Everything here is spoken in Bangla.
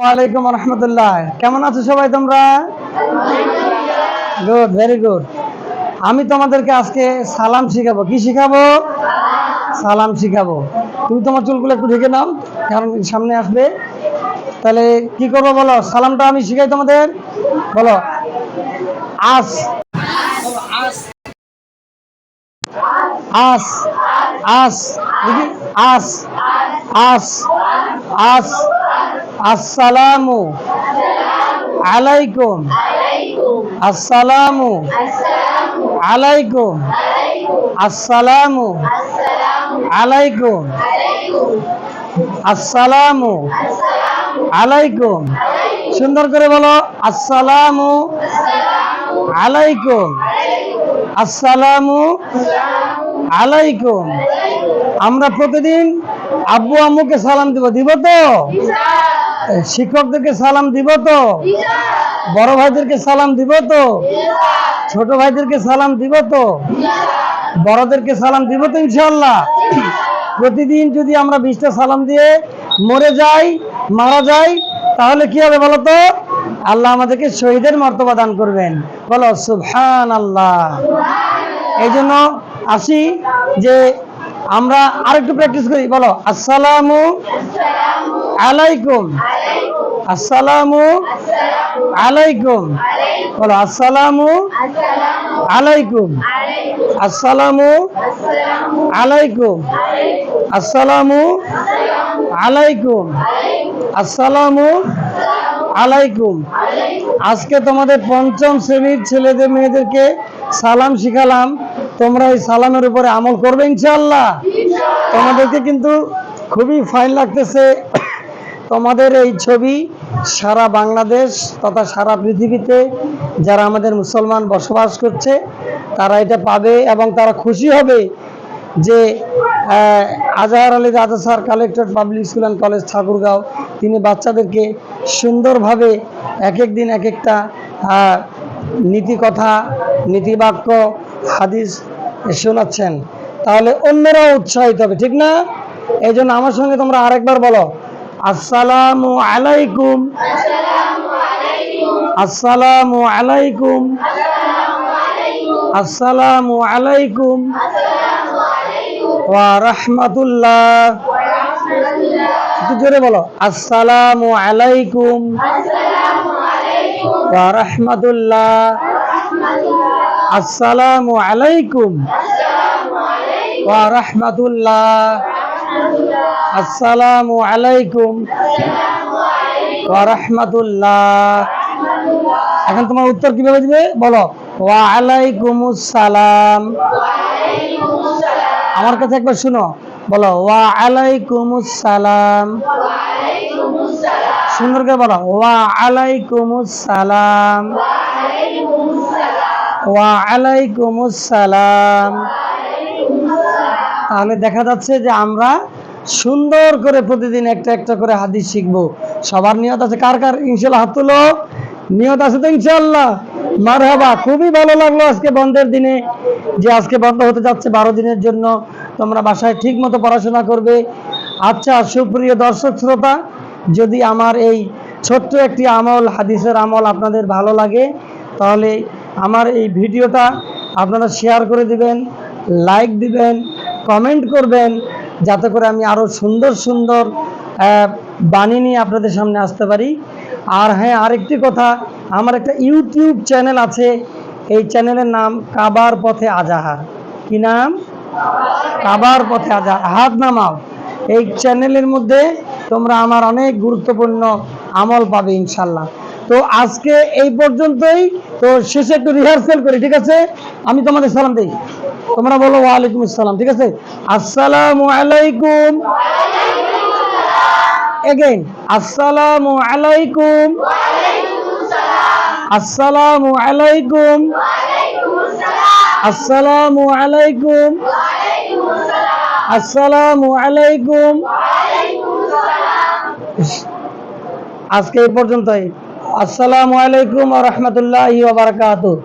রহমতুল্লাহ। কেমন আছো সবাই তোমরা? গুড ভেরি গুড আমি তোমাদেরকে আজকে সালাম শিখাবো। কি শিখাবো? সালাম শিখাবো। তুমি তোমার চুলগুলো একটু ঢেকে নাও, কারণ সামনে আসবে। তাহলে কি করব বলো? সালামটা আমি শিখাই তোমাদের। বলো। আস। আস। আস। আস। আস। আস। আসসালামু আলাইকুম। আসসালামু আলাইকুম। আসসালামু আলাইকুম। আসসালামু আলাইকুম। সুন্দর করে বলো, আসসালামু আলাইকুম। আসসালামু আলাইকুম। আমরা প্রতিদিন আব্বু আম্মুকে সালাম দিব দিব তো? শিক্ষকদেরকে সালাম দিব তো? বড় ভাইদেরকে সালাম দিব তো? ছোট ভাইদেরকে সালাম দিব তো? বড়দেরকে সালাম দিব তো ইনশাল্লাহ প্রতিদিন যদি আমরা বিশটা সালাম দিয়ে মরে যাই, মারা যাই, তাহলে কি হবে বলো তো? আল্লাহ আমাদেরকে শহীদের মর্তবা দান করবেন। বলো সুবহান আল্লাহ এই জন্য আসি যে আমরা আরেকটু প্র্যাকটিস করি, বলো, আসসালামু আলাইকুম। আসসালামু আলাইকুম। বলো, আসসালামু আলাইকুম। আসসালামু আলাইকুম। আসসালামু আলাইকুম। আসসালামু আলাইকুম। আজকে তোমাদের পঞ্চম শ্রেণির ছেলেদের, মেয়েদেরকে সালাম শিখালাম। তোমরা এই সালামের উপরে আমল করবে ইনশাল্লাহ তোমাদেরকে কিন্তু খুবই ফাইন লাগতেছে। তোমাদের এই ছবি সারা বাংলাদেশ তথা সারা পৃথিবীতে যারা আমাদের মুসলমান বসবাস করছে তারা এটা পাবে এবং তারা খুশি হবে যে Azhar Ali Raja sir collector public school and college Thakurgaon তিনি বাচ্চাদেরকে সুন্দরভাবে এক এক দিন এক একটা আহ, নীতিকথা নীতিবাক্য হাদিস শোনাচ্ছেন। তাহলে অন্যরাও উৎসাহিত হবে, ঠিক না? এই জন্য আমার সঙ্গে তোমরা আরেকবার বলো। আসসালামু আলাইকুম। আসসালামু আলাইকুম। আসসালামু আলাইকুম। ওয়া রাহমাতুল্লাহ। একটু জোরে বলো। আসসালামু আলাইকুম। ওয়া রাহমাতুল্লাহ। আসসালামু আলাইকুম। ওয়া রাহমাতুল্লাহ। আসসালামু আলাইকুম। ওয়া রাহমাতুল্লাহ। এখন তোমার উত্তর কীভাবে দিবে? বলো। ওয়া আলাইকুমুস সালাম আমার কাছে একবার শুনো। বলো, ওয়া আলাইকুমুস সালাম সুন্দর করে বলো, ওয়া আলাইকুমুস সালাম ওয়া আলাইকুমুস সালাম তাহলে দেখা যাচ্ছে যে আমরা সুন্দর করে প্রতিদিন একটা একটা করে হাদিস শিখব। সবার নিয়ত আছে। কার কার? ইনশাল্লাহ হাত তুলো। নিয়ত আছে তো ইনশাল্লাহ মার খুবই ভালো লাগল আজকে বন্ধের দিনে, যে আজকে বন্ধ হতে যাচ্ছে বারো দিনের জন্য। তোমরা বাসায় ঠিক মতো পড়াশোনা করবে। আচ্ছা সুপ্রিয় দর্শক শ্রোতা, যদি আমার এই ছোট্ট একটি আমল, হাদিসের আমল আপনাদের ভালো লাগে, তাহলে আমার এই ভিডিওটা আপনারা শেয়ার করে দিবেন লাইক দিবেন কমেন্ট করবেন, যাতে করে আমি আরও সুন্দর সুন্দর বাণী নিয়ে আপনাদের সামনে আসতে পারি। আর হ্যাঁ আরেকটি কথা, আমার একটা ইউটিউব চ্যানেল আছে, এই চ্যানেলের নাম কাবার পথে আজাহার। কি নাম? কাবার পথে আজাহার। হাত নামাও। এই চ্যানেলের মধ্যে তোমরা আমার অনেক গুরুত্বপূর্ণ আমল পাবে ইনশাল্লাহ। তো আজকে এই পর্যন্তই। তো শেষে একটু রিহার্সেল করি, ঠিক আছে? আমি তোমাদের সালাম দিই। তোমরা বলো, ওয়ালাইকুম আসসালাম, ঠিক আছে? আসসালামু আলাইকুম। এগেইন আসসালামু আলাইকুম। আসসালামু আলাইকুম। আসসালামু আলাইকুম। আসসালামু আলাইকুম। আজকে এই পর্যন্তই। আসসালামু আলাইকুম আহমতুল্লাহ বারকাত